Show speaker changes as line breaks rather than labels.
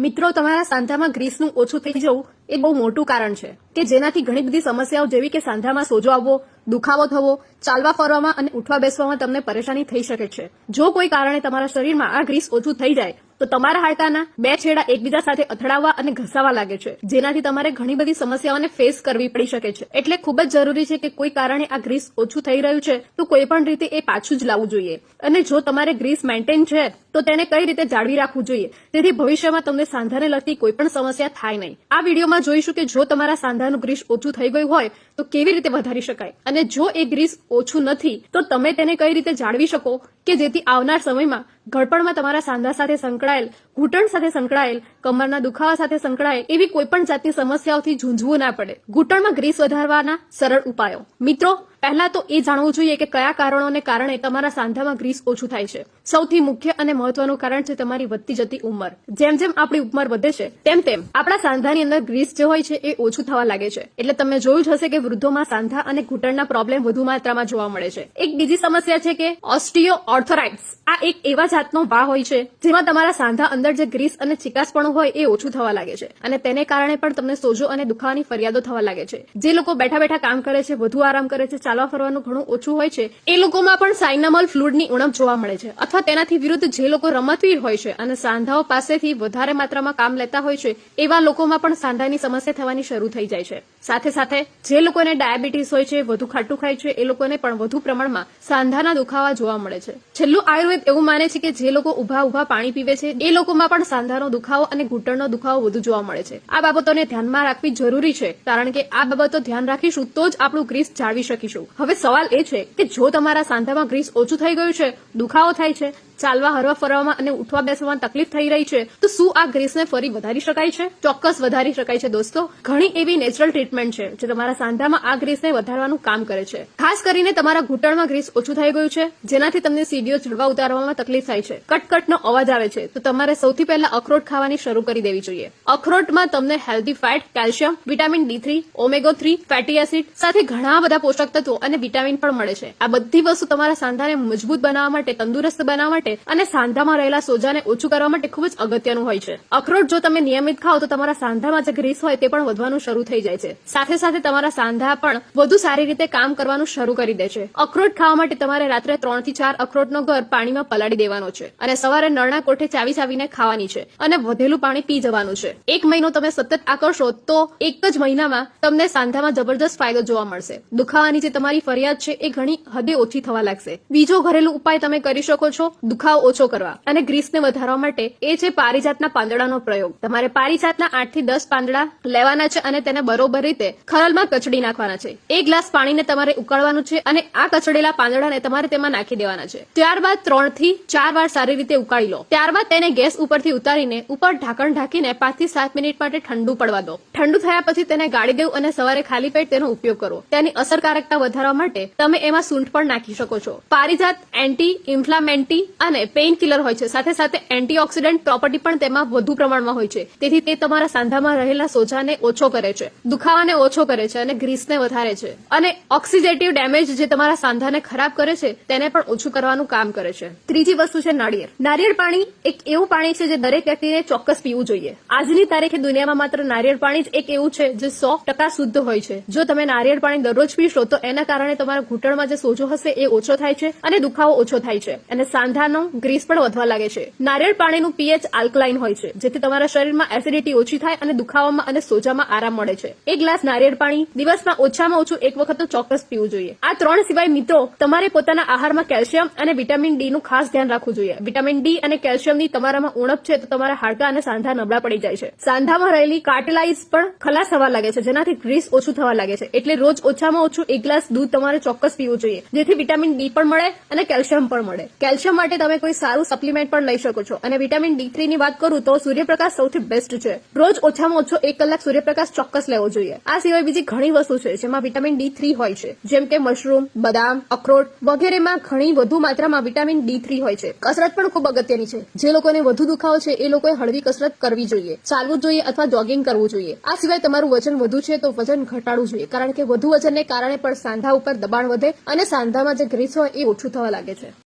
મિત્રો, તમારા સાંધામાં ગ્રીસનું ઓછું થઈ જવું એ બહુ મોટું કારણ છે કે જેનાથી ઘણી બધી સમસ્યાઓ જેવી કે સાંધામાં સોજો આવવો, દુખાવો થવો, ચાલવા ફરવામાં અને ઉઠવા બેસવામાં તમને પરેશાની થઈ શકે છે. જો કોઈ કારણે તમારા શરીરમાં આ ગ્રીસ ઓછું થઈ જાય તો તમારા હાડકાના બે છેડા એકબીજા સાથે અથડાવવા અને ઘસાવા લાગે છે. જેનાથી તમારે ઘણી બધી સમસ્યાઓને ફેસ કરવી પડી શકે છે. એટલે ખૂબ જ જરૂરી છે કે કોઈ કારણે આ ગ્રીસ ઓછું થઈ રહ્યું છે, તો કોઈ પણ રીતે એ પાછું જ લાવવું જોઈએ. અને જો તમારે ગ્રીસ મેન્ટેન છે, તો તેને કઈ રીતે જાળવી રાખવું જોઈએ? તેથી ભવિષ્યમાં તમને સાંધાને લગતી કોઈ પણ સમસ્યા થાય નહીં. આ વિડીયોમાં જોઈશું કે જો તમારા સાંધાનું ગ્રીસ ઓછું થઈ ગયું હોય, તો કેવી રીતે વધારી શકાય? અને જો એ ગ્રીસ ઓછું નથી, તો તમે તેને કઈ રીતે જાળવી શકો કે જેથી આવનાર સમયમાં ઘડપણમાં તમારા સાંધા સાથે સંકળાયેલ, ઘૂંટણ સાથે સંકળાયેલ, કમરના દુખાવા સાથે સંકળાયેલ, એવી કોઈપણ જાતની સમસ્યાઓથી ઝૂંઝવું ના પડે. ઘૂંટણમાં ગ્રીસ વધારવાના સરળ ઉપાયો. મિત્રો પહેલા તો એ જાણવું જોઈએ કે કયા કારણોને કારણે તમારા સાંધામાં ગ્રીસ ઓછું થાય છે. સૌથી મુખ્ય અને મહત્વનું કારણ છે તમારી વધતી જતી ઉંમર. જેમ જેમ આપણી ઉંમર વધે છે, તેમ તેમ આપણા સાંધાની અંદર ગ્રીસ જે હોય છે, એ ઓછું થવા લાગે છે. એટલે તમે જોયું જ હશે કે વૃદ્ધોમાં સાંધા અને ઘૂંટણના પ્રોબ્લેમ વધુ માત્રામાં જોવા મળે છે. એક બીજી સમસ્યા છે કે ઓસ્ટિયો ઓર્થોરાઇટ્સ આ એક એવા જાતનો વા હોય છે, જેમાં તમારા સાંધા અંદર જે ગ્રીસ અને ચિકાસપણું હોય, એ ઓછું થવા લાગે છે. અને તેને કારણે પણ તમને સોજો અને દુખાવાની ફરિયાદો થવા લાગે છે. જે લોકો બેઠા બેઠા કામ કરે છે, વધુ આરામ કરે છે ચાલવા ફરવાનું ઘણું ઓછું હોય છે, એ લોકોમાં પણ સાઇનામોલ ફ્લુડની ઉણપ જોવા મળે છે. અથવા તેનાથી વિરુદ્ધ જે લોકો રમતવીર હોય છે અને સાંધાઓ પાસેથી વધારે માત્રામાં કામ લેતા હોય છે, એવા લોકોમાં પણ સાંધાની સમસ્યા થવાની શરૂ થઈ જાય છે. સાથે સાથે, જે લોકોને ડાયાબિટીસ હોય છે, વધુ ખાટું ખાય છે, એ લોકોને પણ વધુ પ્રમાણમાં સાંધાના દુખાવા જોવા મળે છે. છેલ્લું આયુર્વેદ એવું માને છે કે જે લોકો ઊભા ઊભા પાણી પીવે છે, એ લોકોમાં પણ સાંધાનો દુખાવો અને ઘૂંટણનો દુખાવો વધુ જોવા મળે છે. આ બાબતોને ધ્યાનમાં રાખવી જરૂરી છે, કારણ કે આ બાબતો ધ્યાન રાખીશું તો જ આપણું ગ્રીસ જાળવી શકીશું. હવે સવાલ એ છે કે જો તમારા સાંધામાં ગ્રીસ ઓછું થઈ ગયું છે, દુખાવો થાય છે ચાલવા, હરવા, ફરવામાં અને ઉઠવા, બેસવામાં તકલીફ થઈ રહી છે, તો શું આ ગ્રીસને ફરી વધારી શકાય છે? ચોક્કસ વધારી શકાય છે દોસ્તો. ઘણી એવી નેચરલ ટ્રીટમેન્ટ છે, જે તમારા સાંધામાં આ ગ્રીસને વધારવાનું કામ કરે છે. ખાસ કરીને તમારા ઘૂંટણમાં ગ્રીસ ઓછું થઈ ગયું છે, જેનાથી તમને સીડીઓ ચડવા ઉતારવામાં તકલીફ થાય છે. કટકટનો અવાજ આવે છે, તો તમારે સૌથી પહેલા અખરોટ ખાવાની શરૂ કરી દેવી જોઈએ. અખરોટમાં તમને healthy fat, calcium, vitamin D three, omega three, fatty acid સાથે ઘણા બધા પોષક તત્વો અને વિટામિન પણ મળે છે. આ બધી વસ્તુ તમારા સાંધાને મજબૂત બનાવવા માટે, તંદુરસ્ત બનાવવા માટે અને સાંધામાં રહેલા સોજાને ઓછું કરવા માટે ખૂબ જ અગત્યનું હોય છે. અખરોટ જો તમે નિયમિત ખાઓ તો તમારા સાંધામાં જે ગ્રીસ હોય તે પણ વધવાનું શરૂ થઈ જાય છે. સાથે સાથે તમારા સાંધા પણ વધુ સારી રીતે કામ કરવાનું શરૂ કરી દે છે. અખરોટ ખાવા માટે તમારે રાત્રે ત્રણથી ચાર અખરોટનો ઘર પાણીમાં પલાળી દેવાનો છે અને સવારે નળના કોઠે ચાવી ચાવીને ખાવાની છે અને વધેલું પાણી પી જવાનું છે. એક મહિનો તમે સતત આ તો એક જ મહિનામાં તમને સાંધામાં જબરદસ્ત ફાયદો જોવા મળશે. દુખાવાની જે તમારી ફરિયાદ છે એ ઘણી હદે ઓછી થવા લાગશે. બીજો ઘરેલું ઉપાય તમે કરી શકો છો. દુખાવો ઓછો કરવા અને ગ્રીસને વધારવા માટે એ છે પારિજાતના પાંદડાનો પ્રયોગ. તમારે પારિજાતના આઠથી દસ પાંદડા લેવાના છે અને તેને બરોબર રીતે ખરલમાં કચડી નાખવાના છે. એક ગ્લાસ પાણીને તમારે ઉકાળવાનું છે અને આ કચડેલા પાંદડાને તમારે તેમાં નાખી દેવાના છે. ત્યારબાદ ત્રણથી ચાર વાર સારી રીતે ઉકાળી લો. ત્યારબાદ તેને ગેસ ઉપરથી ઉતારીને ઉપર ઢાંકણ ઢાંકીને પાંચથી સાત મિનિટ માટે ઠંડુ પડવા દો. ઠંડુ થયા પછી તેને ગાળી દેવું અને સવારે ખાલી પેટ તેનો ઉપયોગ કરો. તેની અસરકારકતા વધારવા માટે તમે એમાં સૂંઠ પણ નાખી શકો છો. પારિજાત એન્ટી ઇન્ફ્લામેન્ટી અને પેઇન કિલર હોય છે. સાથે સાથે એન્ટીઓક્સિડન્ટ પ્રોપર્ટી પણ તેમાં વધુ પ્રમાણમાં હોય છે. તેથી તે તમારા સાંધામાં રહેલા સોજાને ઓછો કરે છે, દુખાવાને ઓછો કરે છે અને ગ્રીસને વધારે છે. અને ઓક્સિડેટિવ ડેમેજ જે તમારા સાંધાને ખરાબ કરે છે, તેને પણ ઓછું કરવાનું કામ કરે છે. ત્રીજી વસ્તુ છે નાળિયેર. નારિયેળ પાણી એક એવું પાણી છે જે દરેક વ્યક્તિને ચોક્કસ પીવું જોઈએ. આજની તારીખે દુનિયામાં માત્ર નારિયેળ પાણી જ એક એવું છે જે સો ટકા શુદ્ધ હોય છે. જો તમે નારિયેળ પાણી દરરોજ પીશો તો એના કારણે તમારા ઘૂંટણમાં જે સોજો હશે એ ઓછો થાય છે અને દુખાવો ઓછો થાય છે. અને સાંધાનો ગ્રીસ પણ વધવા લાગે છે. નારિયેળ પાણીનું પીએચ આલ્કલાઇન હોય છે, જેથી તમારા શરીરમાં એસિડિટી ઓછી થાય અને દુખાવામાં અને સોજામાં આરામ મળે છે. એક ગ્લાસ નારિયેળ પાણી દિવસમાં ઓછામાં ઓછું એક વખત તો ચોક્કસ પીવું જોઈએ. આ ત્રણ સિવાય મિત્રો, તમારે પોતાના આહારમાં કેલ્શિયમ અને વિટામિન ડી નું ખાસ ધ્યાન રાખવું જોઈએ. વિટામિન ડી અને કેલ્શિયમની તમારામાં ઉણપ છે તો તમારા હાડકા અને સાંધા નબળા પડી જાય છે. સાંધામાં રહેલી કાર્ટેલાઇઝ પણ ખલાસ થવા લાગે છે, જેનાથી ગ્રીસ ઓછું થવા લાગે છે. એટલે રોજ ઓછામાં ઓછું એક ગ્લાસ દૂધ તમારે ચોક્કસ પીવું જોઈએ, જેથી વિટામિન ડી પણ મળે અને કેલ્શિયમ પણ મળે. કેલ્શિયમ માટે તમે કોઈ સારું સપ્લિમેન્ટ પણ લઈ શકો છો. અને વિટામિન ડી થ્રી ની વાત કરું તો સૂર્યપ્રકાશ સૌથી બેસ્ટ છે. રોજ ઓછામાં ઓછો એક કલાક સૂર્યપ્રકાશ ચોક્કસ લેવો જોઈએ. આ સિવાય બીજી ઘણી વસ્તુ છે જેમાં વિટામિન ડી થ્રી હોય છે. જેમ કે મશરૂમ બદામ, અખરોટ વગેરેમાં ઘણી વધુ માત્રામાં વિટામિન ડી થ્રી હોય છે. કસરત પણ ખૂબ અગત્યની છે. જે લોકોને વધુ દુખાવો છે એ લોકોએ હળવી કસરત કરવી જોઈએ. ચાલવું જોઈએ અથવા જોગિંગ કરવું જોઈએ. આ સિવાય તમારું વજન વધુ છે તો વજન ઘટાડવું જોઈએ. કારણ કે વધુ વજનને કારણે પણ સાંધા ઉપર દબાણ વધે અને સાંધામાં જે ગ્રીસ હોય એ ઓછું થવા લાગે છે.